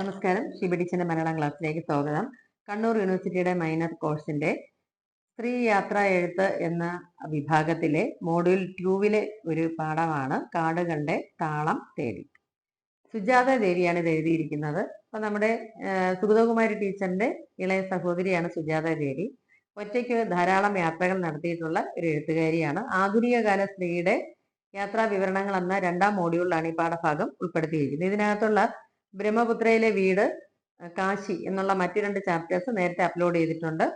നമസ്കാരം. ഷിബിഡിച്ചിന്റെ മലയാളം ക്ലാസ്സിലേക്ക് സ്വാഗതം. കണ്ണൂർ യൂണിവേഴ്സിറ്റിയുടെ മൈനർ കോഴ്സിന്റെ സ്ത്രീ യാത്ര എഴുത്ത് എന്ന വിഭാഗത്തിലെ മോഡ്യൂൾ ട്യൂവിലെ ഒരു പാഠമാണ് കാടുകളുടെ താളം തേടി. സുജാത ദേവിയാണ് ഇത് എഴുതിയിരിക്കുന്നത്. അപ്പൊ നമ്മുടെ സുഗതകുമാരി ടീച്ചറിന്റെ ഇളയ സഹോദരിയാണ് സുജാത ദേവി. ഒറ്റയ്ക്ക് ധാരാളം യാത്രകൾ നടത്തിയിട്ടുള്ള ഒരു എഴുത്തുകാരിയാണ്. ആധുനിക കാല സ്ത്രീയുടെ യാത്രാ വിവരണങ്ങൾ എന്ന രണ്ടാം മോഡ്യൂളിലാണ് ഈ പാഠഭാഗം ഉൾപ്പെടുത്തിയിരിക്കുന്നത്. ഇതിനകത്തുള്ള ബ്രഹ്മപുത്രയിലെ വീട് കാശി എന്നുള്ള മറ്റു രണ്ട് ചാപ്റ്റേഴ്സ് നേരത്തെ അപ്ലോഡ് ചെയ്തിട്ടുണ്ട്.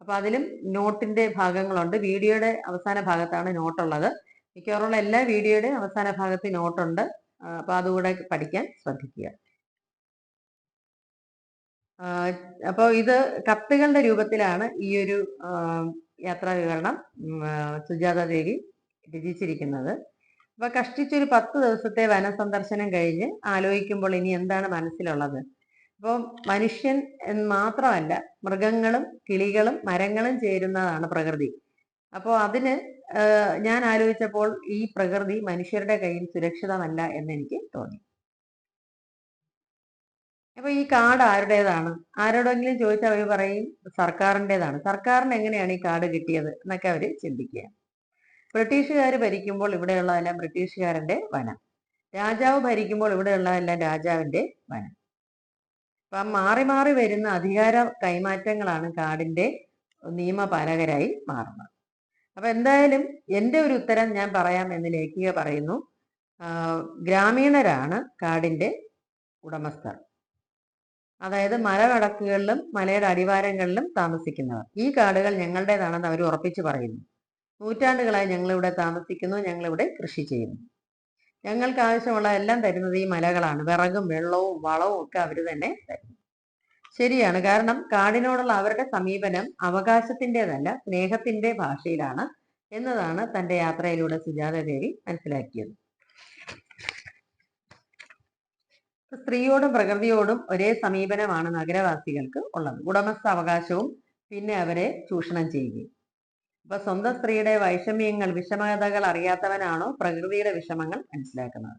അപ്പൊ അതിലും നോട്ടിന്റെ ഭാഗങ്ങളുണ്ട്. വീഡിയോയുടെ അവസാന ഭാഗത്താണ് നോട്ടുള്ളത്. മിക്കവാറുള്ള എല്ലാ വീഡിയോയുടെ അവസാന ഭാഗത്ത് നോട്ടുണ്ട്. അപ്പൊ അതുകൂടെ പഠിക്കാൻ ശ്രദ്ധിക്കുക. അപ്പോൾ ഇത് കത്തുകളുടെ രൂപത്തിലാണ് ഈ ഒരു യാത്രാ വിവരണം സുജാത ദേവി രചിച്ചിരിക്കുന്നത്. അപ്പൊ കഷ്ടിച്ചൊരു പത്ത് ദിവസത്തെ വന സന്ദർശനം കഴിഞ്ഞ് ആലോചിക്കുമ്പോൾ ഇനി എന്താണ് മനസ്സിലുള്ളത്? അപ്പോൾ മനുഷ്യൻ മാത്രമല്ല മൃഗങ്ങളും കിളികളും മരങ്ങളും ചേരുന്നതാണ് പ്രകൃതി. അപ്പോൾ അതിന് ഞാൻ ആലോചിച്ചപ്പോൾ ഈ പ്രകൃതി മനുഷ്യരുടെ കയ്യിൽ സുരക്ഷിതമല്ല എന്ന് എനിക്ക് തോന്നി. അപ്പൊ ഈ കാട് ആരുടേതാണ്? ആരോടെങ്കിലും ചോദിച്ചാൽ അവർ പറയും സർക്കാരിന്റെതാണ്. സർക്കാരിന് എങ്ങനെയാണ് ഈ കാട് കിട്ടിയത് എന്നൊക്കെ അവർ ചിന്തിക്കുക. ബ്രിട്ടീഷുകാർ ഭരിക്കുമ്പോൾ ഇവിടെയുള്ളതെല്ലാം ബ്രിട്ടീഷുകാരന്റെ വനം. രാജാവ് ഭരിക്കുമ്പോൾ ഇവിടെയുള്ളതെല്ലാം രാജാവിന്റെ വനം. അപ്പം മാറി മാറി വരുന്ന അധികാര കൈമാറ്റങ്ങളാണ് കാടിന്റെ നിയമപാലകരായി മാറുന്നത്. അപ്പൊ എന്തായാലും എന്റെ ഒരു ഉത്തരം ഞാൻ പറയാം എന്ന് ലേഖിക പറയുന്നു. ഗ്രാമീണരാണ് കാടിന്റെ ഉടമസ്ഥർ. അതായത് മലവടക്കുകളിലും മലയുടെ അടിവാരങ്ങളിലും താമസിക്കുന്നവർ. ഈ കാടുകൾ ഞങ്ങളുടേതാണെന്ന് അവർ ഉറപ്പിച്ചു പറയുന്നു. നൂറ്റാണ്ടുകളായി ഞങ്ങളിവിടെ താമസിക്കുന്നു ഞങ്ങളിവിടെ കൃഷി ചെയ്യുന്നു. ഞങ്ങൾക്ക് ആവശ്യമുള്ള എല്ലാം തരുന്നത് ഈ മലകളാണ്. വിറകും വെള്ളവും വളവും ഒക്കെ അവർ തന്നെ തരും ശരിയാണ്. കാരണം കാടിനോടുള്ള അവരുടെ സമീപനം അവകാശത്തിന്റെതല്ല സ്നേഹത്തിന്റെ ഭാഷയിലാണ് എന്നതാണ് തന്റെ യാത്രയിലൂടെ സുജാത ദേവി മനസ്സിലാക്കിയത്. സ്ത്രീയോടും പ്രകൃതിയോടും ഒരേ സമീപനമാണ് നഗരവാസികൾക്ക് ഉള്ളത്. ഉടമസ്ഥ അവകാശവും പിന്നെ അവരെ ചൂഷണം ചെയ്യുകയും. അപ്പൊ സ്വന്തം സ്ത്രീയുടെ വൈഷമ്യങ്ങൾ വിഷമതകൾ അറിയാത്തവനാണോ പ്രകൃതിയുടെ വിഷമങ്ങൾ മനസ്സിലാക്കുന്നത്?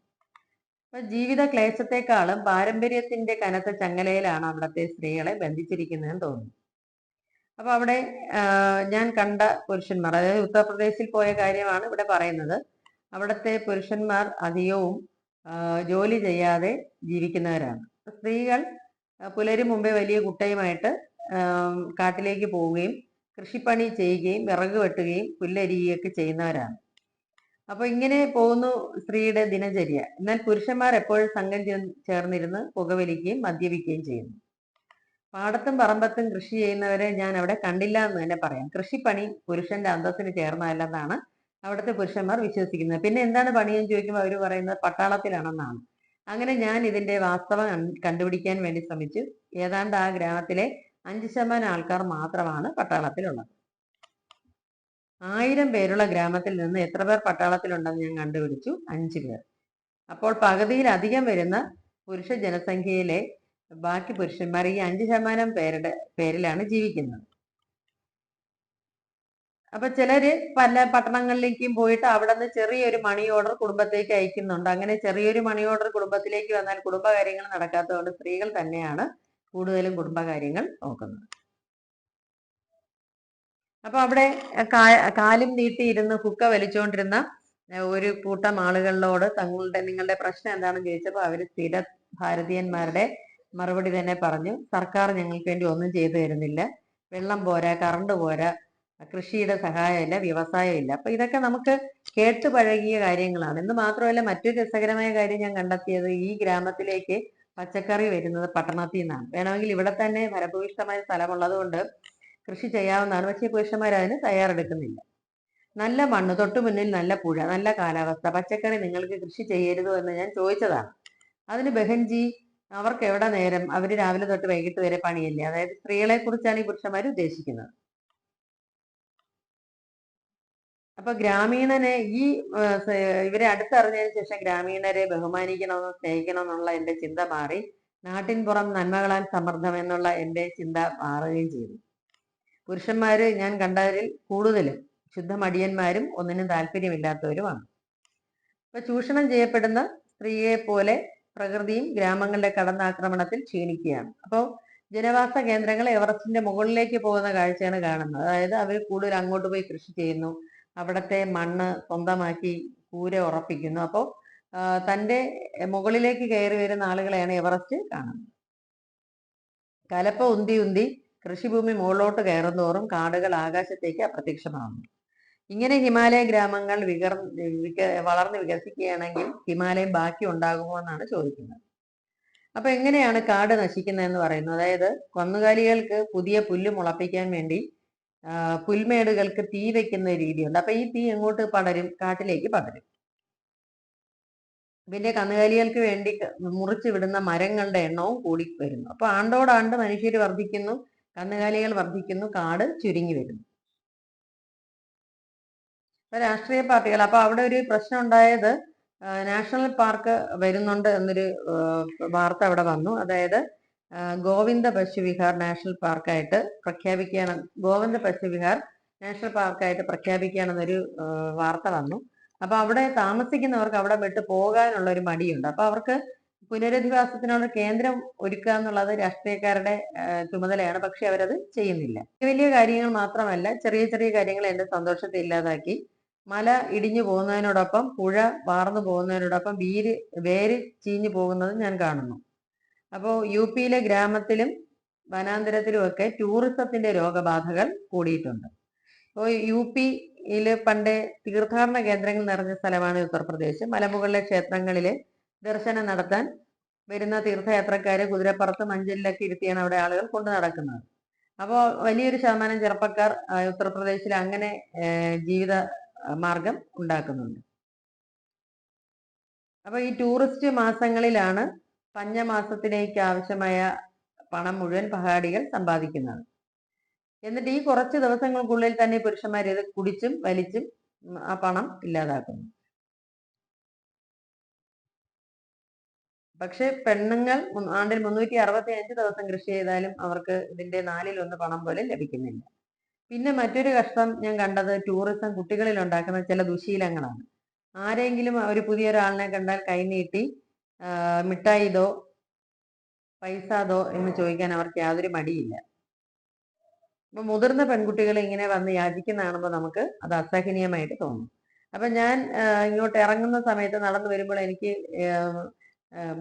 അപ്പൊ ജീവിത ക്ലേശത്തെക്കാളും പാരമ്പര്യത്തിന്റെ കനത്ത ചങ്ങലയിലാണ് അവിടുത്തെ സ്ത്രീകളെ ബന്ധിച്ചിരിക്കുന്നതെന്ന് തോന്നുന്നു. അപ്പൊ അവിടെ ഞാൻ കണ്ട പുരുഷന്മാർ അതായത് ഉത്തർപ്രദേശിൽ പോയ കാര്യമാണ് ഇവിടെ പറയുന്നത്. അവിടുത്തെ പുരുഷന്മാർ അധികവും ജോലി ചെയ്യാതെ ജീവിക്കുന്നവരാണ്. സ്ത്രീകൾ പുലരും മുമ്പേ വലിയ കുട്ടയുമായിട്ട് കാട്ടിലേക്ക് പോവുകയും കൃഷിപ്പണി ചെയ്യുകയും വിറക് വെട്ടുകയും പുല്ലരിയുകയൊക്കെ ചെയ്യുന്നവരാണ്. അപ്പൊ ഇങ്ങനെ പോകുന്നു സ്ത്രീയുടെ ദിനചര്യ. എന്നാൽ പുരുഷന്മാർ എപ്പോഴും സംഘം ചേർന്നിരുന്ന് പുകവലിക്കുകയും മദ്യപിക്കുകയും ചെയ്യുന്നു. പാടത്തും പറമ്പത്തും കൃഷി ചെയ്യുന്നവരെ ഞാൻ അവിടെ കണ്ടില്ല എന്ന് തന്നെ പറയാം. കൃഷിപ്പണി പുരുഷന്റെ അന്തസ്സിന് ചേർന്നതല്ലെന്നാണ് അവിടുത്തെ പുരുഷന്മാർ വിശ്വസിക്കുന്നത്. പിന്നെ എന്താണ് പണിയെന്ന് ചോദിക്കുമ്പോൾ അവർ പറയുന്നത് പട്ടാളത്തിലാണെന്നാണ്. അങ്ങനെ ഞാൻ ഇതിന്റെ വാസ്തവം കണ്ടുപിടിക്കാൻ വേണ്ടി ശ്രമിച്ചു. ഏതാണ്ട് ആ ഗ്രാമത്തിലെ അഞ്ച് ശതമാനം ആൾക്കാർ മാത്രമാണ് പട്ടാളത്തിലുള്ളത്. ആയിരം പേരുള്ള ഗ്രാമത്തിൽ നിന്ന് എത്ര പേർ പട്ടാളത്തിലുണ്ടെന്ന് ഞാൻ കണ്ടുപിടിച്ചു? അഞ്ച് പേർ. അപ്പോൾ പകുതിയിലധികം വരുന്ന പുരുഷ ജനസംഖ്യയിലെ ബാക്കി പുരുഷന്മാർ ഈ അഞ്ച് ശതമാനം പേരുടെ പേരിലാണ് ജീവിക്കുന്നത്. അപ്പൊ ചിലര് പല പട്ടണങ്ങളിലേക്കും പോയിട്ട് അവിടെ നിന്ന് ചെറിയൊരു മണി ഓർഡർ കുടുംബത്തേക്ക് അയക്കുന്നുണ്ട്. അങ്ങനെ ചെറിയൊരു മണി ഓർഡർ കുടുംബത്തിലേക്ക് വന്നാൽ കുടുംബകാര്യങ്ങൾ നടക്കാത്തതുകൊണ്ട് സ്ത്രീകൾ തന്നെയാണ് കൂടുതലും കുടുംബകാര്യങ്ങൾ നോക്കുന്നത്. അപ്പൊ അവിടെ കാലും നീട്ടിയിരുന്ന് കുക്ക വലിച്ചുകൊണ്ടിരുന്ന ഒരു കൂട്ടം ആളുകളിലോട് തങ്ങളുടെ നിങ്ങളുടെ പ്രശ്നം എന്താണെന്ന് ചോദിച്ചപ്പോൾ അവർ സ്ഥിര ഭാരതീയന്മാരുടെ മറുപടി തന്നെ പറഞ്ഞു സർക്കാർ ഞങ്ങൾക്ക് വേണ്ടി ഒന്നും ചെയ്തു തരുന്നില്ല. വെള്ളം പോരാ കറണ്ട് പോരാ കൃഷിയുടെ സഹായമില്ല വ്യവസായമില്ല അപ്പൊ ഇതൊക്കെ നമുക്ക് കേട്ടു പഴകിയ കാര്യങ്ങളാണ്. എന്ന് മാത്രമല്ല മറ്റൊരു രസകരമായ കാര്യം ഞാൻ കണ്ടെത്തിയത് ഈ ഗ്രാമത്തിലേക്ക് പച്ചക്കറി വരുന്നത് പട്ടണത്തിൽ നിന്നാണ്. വേണമെങ്കിൽ ഇവിടെ തന്നെ ഫലഭൂയിഷ്ടമായ സ്ഥലമുള്ളത് കൊണ്ട് കൃഷി ചെയ്യാവുന്നതാണ്. പക്ഷേ പുരുഷന്മാർ അതിന് തയ്യാറെടുക്കുന്നില്ല. നല്ല മണ്ണ് തൊട്ടു മുന്നിൽ നല്ല പുഴ നല്ല കാലാവസ്ഥ പച്ചക്കറി നിങ്ങൾക്ക് കൃഷി ചെയ്യരുതോ എന്ന് ഞാൻ ചോദിച്ചതാണ്. അതിന് ബഹൻജി അവർക്ക് എവിടെ നേരം? അവർ രാവിലെ തൊട്ട് വൈകിട്ട് വരെ പണിയല്ലേ? അതായത് സ്ത്രീകളെ കുറിച്ചാണ് ഈ പുരുഷന്മാർ ഉദ്ദേശിക്കുന്നത്. അപ്പൊ ഗ്രാമീണനെ ഈ ഇവരെ അടുത്തറിഞ്ഞതിന് ശേഷം ഗ്രാമീണരെ ബഹുമാനിക്കണമെന്നും സ്നേഹിക്കണമെന്നുള്ള എന്റെ ചിന്ത മാറി. നാട്ടിൻ പുറം നന്മകളാൽ സമൃദ്ധം എന്നുള്ള എന്റെ ചിന്ത മാറുകയും ചെയ്തു. പുരുഷന്മാര് ഞാൻ കണ്ടതിൽ കൂടുതലും ശുദ്ധമടിയന്മാരും ഒന്നിനും താല്പര്യമില്ലാത്തവരുമാണ്. ഇപ്പൊ ചൂഷണം ചെയ്യപ്പെടുന്ന സ്ത്രീയെ പോലെ പ്രകൃതിയും ഗ്രാമങ്ങളുടെ കടന്നാക്രമണത്തിൽ ക്ഷീണിക്കുകയാണ്. അപ്പോൾ ജനവാസ കേന്ദ്രങ്ങൾ എവറസ്റ്റിന്റെ മുകളിലേക്ക് പോകുന്ന കാഴ്ചയാണ് കാണുന്നത്. അതായത് അവർ കൂടുതൽ അങ്ങോട്ട് പോയി കൃഷി ചെയ്യുന്നു. അവിടുത്തെ മണ്ണ് സ്വന്തമാക്കി കൂര ഉറപ്പിക്കുന്നു. അപ്പോൾ തന്റെ മുകളിലേക്ക് കയറി വരുന്ന ആളുകളെയാണ് എവറസ്റ്റ് കാണുന്നത്. കലപ്പ ഉന്തി ഉന്തി കൃഷിഭൂമി മുകളിലോട്ട് കയറുന്തോറും കാടുകൾ ആകാശത്തേക്ക് അപ്രത്യക്ഷമാകുന്നു ഇങ്ങനെ ഹിമാലയ ഗ്രാമങ്ങൾ വികർ വിക വളർന്ന് വികസിക്കുകയാണെങ്കിൽ ഹിമാലയം ബാക്കി ഉണ്ടാകുമോ എന്നാണ് ചോദിക്കുന്നത്. അപ്പൊ എങ്ങനെയാണ് കാട് നശിക്കുന്നതെന്ന് പറയുന്നത്? അതായത് കന്നുകാലികൾക്ക് പുതിയ പുല്ല് മുളപ്പിക്കാൻ വേണ്ടി പുൽമേടുകൾക്ക് തീ വെക്കുന്ന രീതിയുണ്ട്. അപ്പൊ ഈ തീ എങ്ങോട്ട് പടരും? കാട്ടിലേക്ക് പടരും. പിന്നെ കന്നുകാലികൾക്ക് വേണ്ടി മുറിച്ചു വിടുന്ന മരങ്ങളുടെ എണ്ണവും കൂടി വരുന്നു. അപ്പൊ ആണ്ടോടാണ്ട് മനുഷ്യർ വർദ്ധിക്കുന്നു കന്നുകാലികൾ വർദ്ധിക്കുന്നു കാട് ചുരുങ്ങി വരുന്നു. ഇപ്പൊ രാഷ്ട്രീയ പാർട്ടികൾ അപ്പൊ അവിടെ ഒരു പ്രശ്നം ഉണ്ടായത് നാഷണൽ പാർക്ക് വരുന്നുണ്ട് എന്നൊരു വാർത്ത അവിടെ വന്നു. അതായത് ഗോവിന്ദ പശുവിഹാർ നാഷണൽ പാർക്കായിട്ട് പ്രഖ്യാപിക്കുകയാണ്. ഗോവിന്ദ പശുവിഹാർ നാഷണൽ പാർക്കായിട്ട് പ്രഖ്യാപിക്കുകയാണെന്നൊരു വാർത്ത വന്നു. അപ്പൊ അവിടെ താമസിക്കുന്നവർക്ക് അവിടെ വിട്ട് പോകാനുള്ള ഒരു മടിയുണ്ട്. അപ്പൊ അവർക്ക് പുനരധിവാസത്തിനുള്ള കേന്ദ്രം ഒരുക്കുക എന്നുള്ളത് രാഷ്ട്രീയക്കാരുടെ ചുമതലയാണ്. പക്ഷെ അവരത് ചെയ്യുന്നില്ല. വലിയ കാര്യങ്ങൾ മാത്രമല്ല ചെറിയ ചെറിയ കാര്യങ്ങൾ എന്റെ സന്തോഷത്തെ ഇല്ലാതാക്കി. മല ഇടിഞ്ഞു പോകുന്നതിനോടൊപ്പം പുഴ വാർന്നു പോകുന്നതിനോടൊപ്പം വീര് വേര് ചീഞ്ഞു പോകുന്നത് ഞാൻ കാണുന്നു. അപ്പോൾ യു പിയിലെ ഗ്രാമത്തിലും വനാന്തരത്തിലുമൊക്കെ ടൂറിസത്തിന്റെ രോഗബാധകൾ കൂടിയിട്ടുണ്ട്. അപ്പോൾ യു പിയിൽ പണ്ട് തീർത്ഥാടന കേന്ദ്രങ്ങൾ നിറഞ്ഞ സ്ഥലമാണ് ഉത്തർപ്രദേശ്. മലമുകളിലെ ക്ഷേത്രങ്ങളിലെ ദർശനം നടത്താൻ വരുന്ന തീർത്ഥയാത്രക്കാരെ കുതിരപ്പുറത്ത് മഞ്ചലിലൊക്കെ ഇരുത്തിയാണ് അവിടെ ആളുകൾ കൊണ്ടു നടക്കുന്നത്. അപ്പോൾ വലിയൊരു ശതമാനം ചെറുപ്പക്കാർ ഉത്തർപ്രദേശിൽ അങ്ങനെ ജീവിത മാർഗം ഉണ്ടാക്കുന്നുണ്ട്. അപ്പൊ ഈ ടൂറിസ്റ്റ് മാസങ്ങളിലാണ് പഞ്ഞമാസത്തിലേക്ക് ആവശ്യമായ പണം മുഴുവൻ പഹാടികൾ സമ്പാദിക്കുന്നത് എന്നിട്ട് ഈ കുറച്ച് ദിവസങ്ങൾക്കുള്ളിൽ തന്നെ പുരുഷന്മാർ ഇത് കുടിച്ചും വലിച്ചും ആ പണം ഇല്ലാതാക്കുന്നു. പക്ഷെ പെണ്ണുങ്ങൾ ആണ്ടിൽ മുന്നൂറ്റി അറുപത്തി അഞ്ച് ദിവസം കൃഷി ചെയ്താലും അവർക്ക് ഇതിന്റെ നാലിൽ ഒന്ന് പണം പോലെ ലഭിക്കുന്നില്ല. പിന്നെ മറ്റൊരു കഷ്ടം ഞാൻ കണ്ടത് ടൂറിസം കുട്ടികളിൽ ഉണ്ടാക്കുന്ന ചില ദുശീലങ്ങളാണ്. ആരെങ്കിലും ഒരു പുതിയ ഒരാളിനെ കണ്ടാൽ കൈനീട്ടി ആ, പൈസാതോ എന്ന് ചോദിക്കാൻ അവർക്ക് യാതൊരു മടിയില്ല. അപ്പൊ മുതിർന്ന പെൺകുട്ടികൾ ഇങ്ങനെ വന്ന് യാചിക്കുന്ന കാണുമ്പോൾ നമുക്ക് അത് അസഹനീയമായിട്ട് തോന്നും. അപ്പൊ ഞാൻ ഇങ്ങോട്ട് ഇറങ്ങുന്ന സമയത്ത് നടന്നു വരുമ്പോൾ എനിക്ക്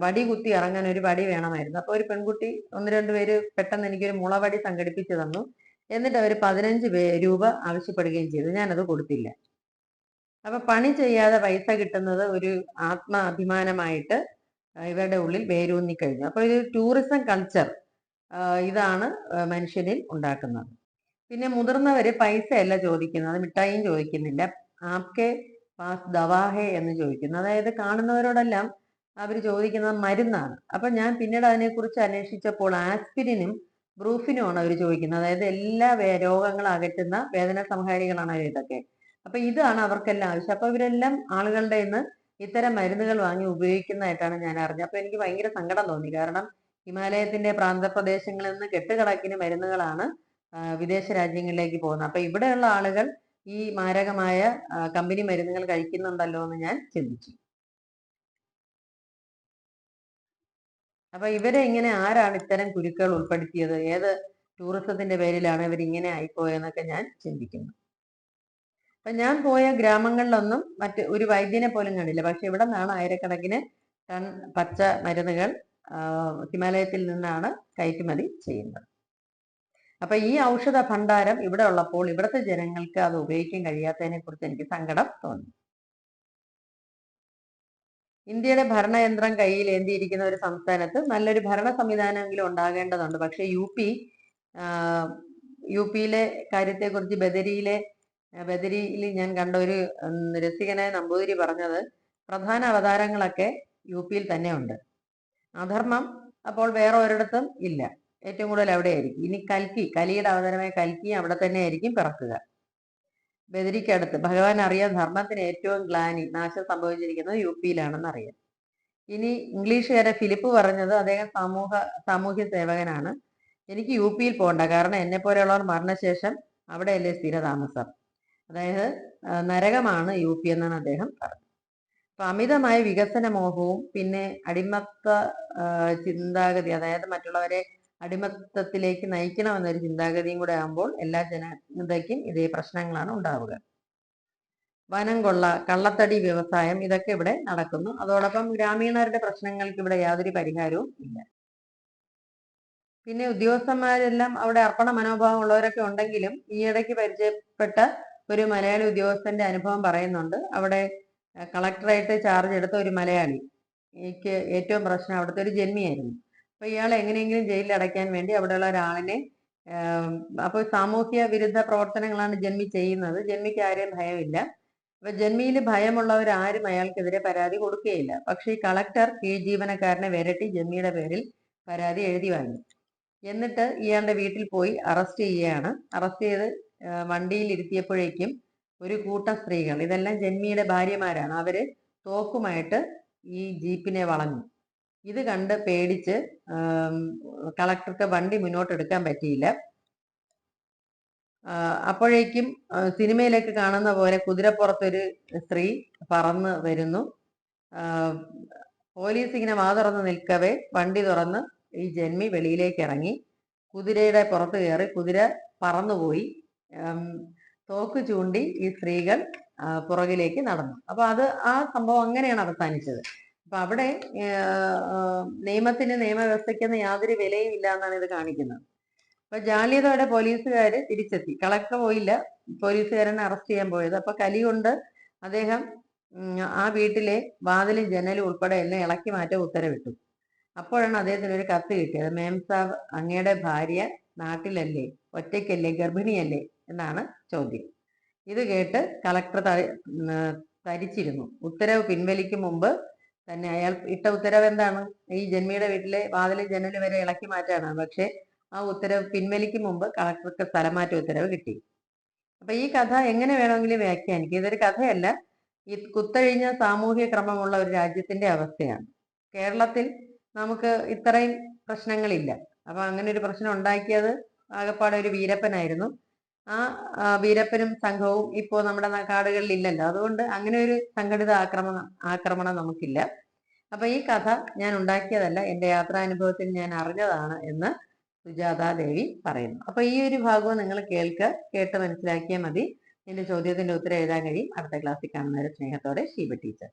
വടി കുത്തി ഇറങ്ങാൻ ഒരു വടി വേണമായിരുന്നു. അപ്പൊ ഒരു പെൺകുട്ടി ഒന്ന് രണ്ട് പേര് പെട്ടെന്ന് എനിക്കൊരു മുളവടി സംഘടിപ്പിച്ചു തന്നു. എന്നിട്ട് അവർ പതിനഞ്ച് രൂപ ആവശ്യപ്പെടുകയും ചെയ്തു. ഞാനത് കൊടുത്തില്ല. അപ്പൊ പണി ചെയ്യാതെ പൈസ കിട്ടുന്നത് ഒരു ആത്മാഭിമാനമായിട്ട് ഇവരുടെ ഉള്ളിൽ വേരൂന്നി കഴിഞ്ഞു. അപ്പോൾ ഇത് ടൂറിസം കൾച്ചർ ഇതാണ് മനുഷ്യനിൽ ഉണ്ടാക്കുന്നത്. പിന്നെ മുതിർന്നവര് പൈസ അല്ല ചോദിക്കുന്നത് മിഠായിയും ചോദിക്കുന്നില്ല. ആപ്കെ പാസ് ദവാഹെ എന്ന് ചോദിക്കുന്നു. അതായത് കാണുന്നവരോടെല്ലാം അവർ ചോദിക്കുന്നത് മരുന്നാണ്. അപ്പൊ ഞാൻ പിന്നീട് അതിനെക്കുറിച്ച് അന്വേഷിച്ചപ്പോൾ ആസ്പിരിനും ബ്രൂഫിനുമാണ് അവർ ചോദിക്കുന്നത്. അതായത് എല്ലാ രോഗങ്ങൾ അകറ്റുന്ന വേദന സംഹാരികളാണ് അവർ ഇതൊക്കെ അപ്പൊ ഇതാണ് അവർക്കെല്ലാം ആവശ്യം. അപ്പൊ ഇവരെല്ലാം ആളുകളുടെ നിന്ന് ഇത്തരം മരുന്നുകൾ വാങ്ങി ഉപയോഗിക്കുന്നതായിട്ടാണ് ഞാൻ അറിഞ്ഞത്. അപ്പൊ എനിക്ക് ഭയങ്കര സങ്കടം തോന്നി. കാരണം ഹിമാലയത്തിന്റെ പ്രാന്തപ്രദേശങ്ങളിൽ നിന്ന് കെട്ടുകണക്കിന് മരുന്നുകളാണ് വിദേശ രാജ്യങ്ങളിലേക്ക് പോകുന്നത്. അപ്പൊ ഇവിടെയുള്ള ആളുകൾ ഈ മാരകമായ കമ്പനി മരുന്നുകൾ കഴിക്കുന്നുണ്ടല്ലോ എന്ന് ഞാൻ ചിന്തിച്ചു. അപ്പൊ ഇവരെ ഇങ്ങനെ ആരാണ് ഇത്തരം കുരുക്കൾ ഉൾപ്പെടുത്തിയത്? ഏത് ടൂറിസത്തിന്റെ പേരിലാണ് ഇവർ ഇങ്ങനെ ആയിപ്പോയെന്നൊക്കെ ഞാൻ ചിന്തിക്കുന്നു. അപ്പൊ ഞാൻ പോയ ഗ്രാമങ്ങളിലൊന്നും മറ്റ് ഒരു വൈദ്യനെ പോലും കണ്ടില്ല. പക്ഷെ ഇവിടെ നിന്നാണ് ആയിരക്കണക്കിന് ടൺ പച്ച മരുന്നുകൾ ഹിമാലയത്തിൽ നിന്നാണ് കയറ്റുമതി ചെയ്യുന്നത്. അപ്പൊ ഈ ഔഷധ ഭണ്ഡാരം ഇവിടെ ഉള്ളപ്പോൾ ഇവിടുത്തെ ജനങ്ങൾക്ക് അത് ഉപയോഗിക്കാൻ കഴിയാത്തതിനെ കുറിച്ച് എനിക്ക് സങ്കടം തോന്നി. ഇന്ത്യയുടെ ഭരണയന്ത്രം കയ്യിൽ ഏന്തിയിരിക്കുന്ന ഒരു സംസ്ഥാനത്ത് നല്ലൊരു ഭരണ സംവിധാനമെങ്കിലും ഉണ്ടാകേണ്ടതുണ്ട്. പക്ഷെ യു പി യു പിയിലെ കാര്യത്തെക്കുറിച്ച് ബദരിയിലെ ബദരിയിൽ ഞാൻ കണ്ട ഒരു രസികനായ നമ്പൂതിരി പറഞ്ഞത് പ്രധാന അവതാരങ്ങളൊക്കെ യു പിയിൽ തന്നെ ഉണ്ട് അധർമ്മം അപ്പോൾ വേറെ ഒരിടത്തും ഇല്ല. ഏറ്റവും കൂടുതൽ അവിടെ ആയിരിക്കും ഇനി കൽക്കി കലിയുടെ അവതാരമായ കൽക്കി അവിടെ തന്നെ ആയിരിക്കും പിറക്കുക. ബദരിക്കടുത്ത് ഭഗവാൻ അറിയാൻ ധർമ്മത്തിന് ഏറ്റവും ഗ്ലാനി നാശം സംഭവിച്ചിരിക്കുന്നത് യു പിയിലാണെന്ന് അറിയാം. ഇനി ഇംഗ്ലീഷുകാരെ ഫിലിപ്പ് പറഞ്ഞത് അദ്ദേഹം സമൂഹ സാമൂഹ്യ സേവകനാണ്. എനിക്ക് യു പിയിൽ പോകണ്ട കാരണം എന്നെ പോലെയുള്ളവർ മരണശേഷം അവിടെയല്ലേ സ്ഥിരതാമസം. അതായത് നരകമാണ് യു പി എന്നാണ് അദ്ദേഹം പറഞ്ഞത്. അപ്പൊ അമിതമായ വികസന മോഹവും പിന്നെ അടിമത്ത ചിന്താഗതി അതായത് മറ്റുള്ളവരെ അടിമത്തത്തിലേക്ക് നയിക്കണമെന്നൊരു ചിന്താഗതിയും കൂടെ ആകുമ്പോൾ എല്ലാ ജനതയ്ക്കും ഇതേ പ്രശ്നങ്ങളാണ് ഉണ്ടാവുക. വനം കൊള്ള കള്ളത്തടി വ്യവസായം ഇതൊക്കെ ഇവിടെ നടക്കുന്നു. അതോടൊപ്പം ഗ്രാമീണരുടെ പ്രശ്നങ്ങൾക്ക് ഇവിടെ യാതൊരു പരിഹാരവും ഇല്ല. പിന്നെ ഉദ്യോഗസ്ഥന്മാരെല്ലാം അവിടെ അർപ്പണ മനോഭാവം ഉള്ളവരൊക്കെ ഉണ്ടെങ്കിലും ഈയിടയ്ക്ക് പരിചയപ്പെട്ട ഒരു മലയാളി ഉദ്യോഗസ്ഥന്റെ അനുഭവം പറയുന്നുണ്ട്. അവിടെ കളക്ടറായിട്ട് ചാർജ് എടുത്ത ഒരു മലയാളി. എനിക്ക് ഏറ്റവും പ്രശ്നം അവിടുത്തെ ഒരു ജന്മിയായിരുന്നു. അപ്പൊ ഇയാൾ എങ്ങനെയെങ്കിലും ജയിലിൽ അടയ്ക്കാൻ വേണ്ടി അവിടെയുള്ള ഒരാളിനെ അപ്പോൾ സാമൂഹ്യ വിരുദ്ധ പ്രവർത്തനങ്ങളാണ് ജന്മി ചെയ്യുന്നത്. ജന്മിക്ക് ആരെയും ഭയമില്ല. അപ്പൊ ജന്മിയിൽ ഭയമുള്ളവർ ആരും അയാൾക്കെതിരെ പരാതി കൊടുക്കുകയില്ല. പക്ഷേ ഈ കളക്ടർ കീഴ് ജീവനക്കാരനെ വിരട്ടി ജന്മിയുടെ പേരിൽ പരാതി എഴുതി വാങ്ങി. എന്നിട്ട് ഇയാളുടെ വീട്ടിൽ പോയി അറസ്റ്റ് ചെയ്യുകയാണ്. അറസ്റ്റ് ചെയ്ത് വണ്ടിയിൽ ഇരുത്തിയപ്പോഴേക്കും ഒരു കൂട്ടം സ്ത്രീകൾ ഇതെല്ലാം ജന്മിയുടെ ഭാര്യമാരാണ് അവർ തോക്കുമായിട്ട് ഈ ജീപ്പിനെ വളഞ്ഞു. ഇത് കണ്ട് പേടിച്ച് കളക്ടർക്ക് വണ്ടി മുന്നോട്ട് എടുക്കാൻ പറ്റിയില്ല അപ്പോഴേക്കും സിനിമയിലേക്ക് കാണുന്ന പോലെ കുതിരപ്പുറത്തൊരു സ്ത്രീ പറന്ന് വരുന്നു. പോലീസ് ഇങ്ങനെ വാ തുറന്ന് നിൽക്കവേ വണ്ടി തുറന്ന് ഈ ജന്മി വെളിയിലേക്ക് ഇറങ്ങി. കുതിരയുടെ പുറത്ത് കയറി കുതിര പറന്നുപോയി. തോക്ക് ചൂണ്ടി ഈ സ്ത്രീകൾ പുറകിലേക്ക് നടന്നു. അപ്പൊ അത് ആ സംഭവം അങ്ങനെയാണ് അവസാനിച്ചത്. അപ്പൊ അവിടെ നിയമത്തിന് നിയമവ്യവസ്ഥയ്ക്കൊന്നും യാതൊരു വിലയും ഇല്ല എന്നാണ് ഇത് കാണിക്കുന്നത്. അപ്പൊ ജാലിയതോടെ പോലീസുകാർ തിരിച്ചെത്തി. കളക്ടർ പോയില്ല പോലീസുകാരനെ അറസ്റ്റ് ചെയ്യാൻ പോയത്. അപ്പൊ കലി കൊണ്ട് അദ്ദേഹം ആ വീട്ടിലെ വാതിലും ജനലും ഉൾപ്പെടെ എല്ലാം ഇളക്കി മാറ്റാൻ ഉത്തരവിട്ടു. അപ്പോഴാണ് അദ്ദേഹത്തിന് ഒരു കത്ത് കിട്ടിയത്. മേം സാബ് അങ്ങയുടെ ഭാര്യ നാട്ടിലല്ലേ ഒറ്റയ്ക്കല്ലേ ഗർഭിണിയല്ലേ? എന്നാണ് ചോദ്യം. ഇത് കേട്ട് കളക്ടർ തരിച്ചിരുന്നു. ഉത്തരവ് പിൻവലിക്കും മുമ്പ് തന്നെ അയാൾ ഇട്ട ഉത്തരവ് എന്താണ്? ഈ ജന്മിയുടെ വീട്ടിലെ വാതിലെ ജനലി വരെ ഇളക്കി മാറ്റാണ് പക്ഷെ ആ ഉത്തരവ് പിൻവലിക്കും മുമ്പ് കളക്ടർക്ക് സ്ഥലമാറ്റ ഉത്തരവ് കിട്ടി. അപ്പൊ ഈ കഥ എങ്ങനെ വേണമെങ്കിലും വ്യാഖ്യാനിക്കും? ഇതൊരു കഥയല്ല. ഈ കുത്തഴിഞ്ഞ സാമൂഹ്യ ക്രമമുള്ള ഒരു രാജ്യത്തിന്റെ അവസ്ഥയാണ്. കേരളത്തിൽ നമുക്ക് ഇത്രയും പ്രശ്നങ്ങളില്ല. അപ്പൊ അങ്ങനെ ഒരു പ്രശ്നം ഉണ്ടാക്കിയത് ആകപ്പാടെ ഒരു വീരപ്പനായിരുന്നു. ആ വീരപ്പനും സംഘവും ഇപ്പോ നമ്മുടെ കാടുകളിൽ ഇല്ലല്ലോ അതുകൊണ്ട് അങ്ങനെ ഒരു സംഘടിത ആക്രമണം ആക്രമണം നമുക്കില്ല. അപ്പൊ ഈ കഥ ഞാൻ ഉണ്ടാക്കിയതല്ല എന്റെ യാത്രാനുഭവത്തിൽ ഞാൻ അറിഞ്ഞതാണ് എന്ന് സുജാതാദേവി പറയുന്നു. അപ്പൊ ഈ ഒരു ഭാഗവും നിങ്ങൾ കേൾക്കുക കേട്ട് മനസ്സിലാക്കിയാൽ മതി. എന്റെ ചോദ്യത്തിന്റെ ഉത്തരം എഴുതാൻ കഴിയും. അടുത്ത ക്ലാസ്സിൽ കാണുന്നവരെ സ്നേഹത്തോടെ ഷീബ ടീച്ചർ.